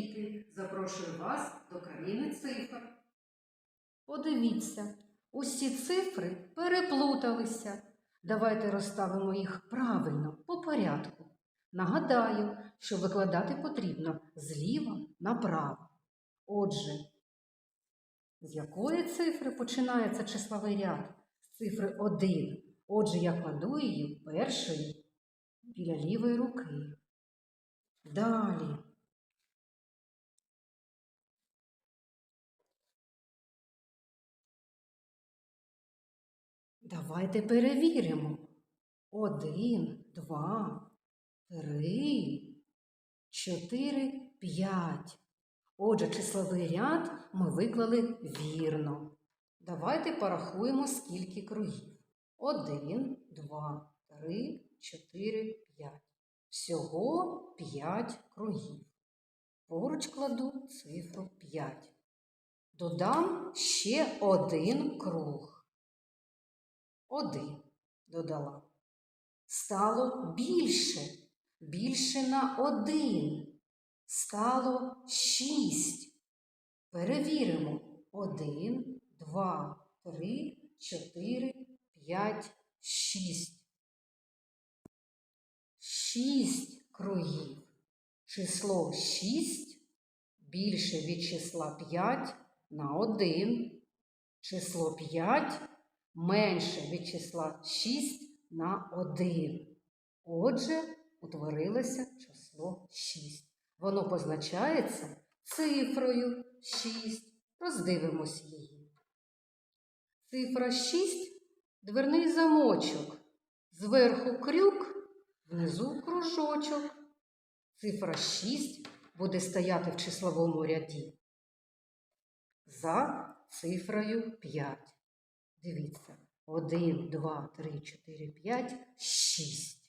діти, запрошую вас до країни цифр. Подивіться, усі цифри переплуталися. Давайте розставимо їх правильно, по порядку. Нагадаю, що викладати потрібно зліва направо. Отже, з якої цифри починається числовий ряд? З цифри 1. Отже, я кладу її першою біля лівої руки. Далі. Давайте перевіримо. Один, два, три, чотири, п'ять. Отже, числовий ряд ми виклали вірно. Давайте порахуємо, скільки кругів. Один, два, три, чотири, п'ять. Всього п'ять кругів. Поруч кладу цифру 5. Додам ще один круг. Один додала. Стало більше. Більше на один. Стало шість. Перевіримо. Один, два, три, чотири, п'ять, шість. Шість кругів. Число шість більше від числа 5 на 1. Число 5 менше від числа 6 на 1. Отже, утворилося число 6. Воно позначається цифрою 6. Роздивимось її. Цифра 6 дверний замочок. Зверху крюк, внизу кружочок. Цифра 6 буде стояти в числовому ряді за цифрою 5. Дивіться. 1, 2, 3, 4, 5, 6.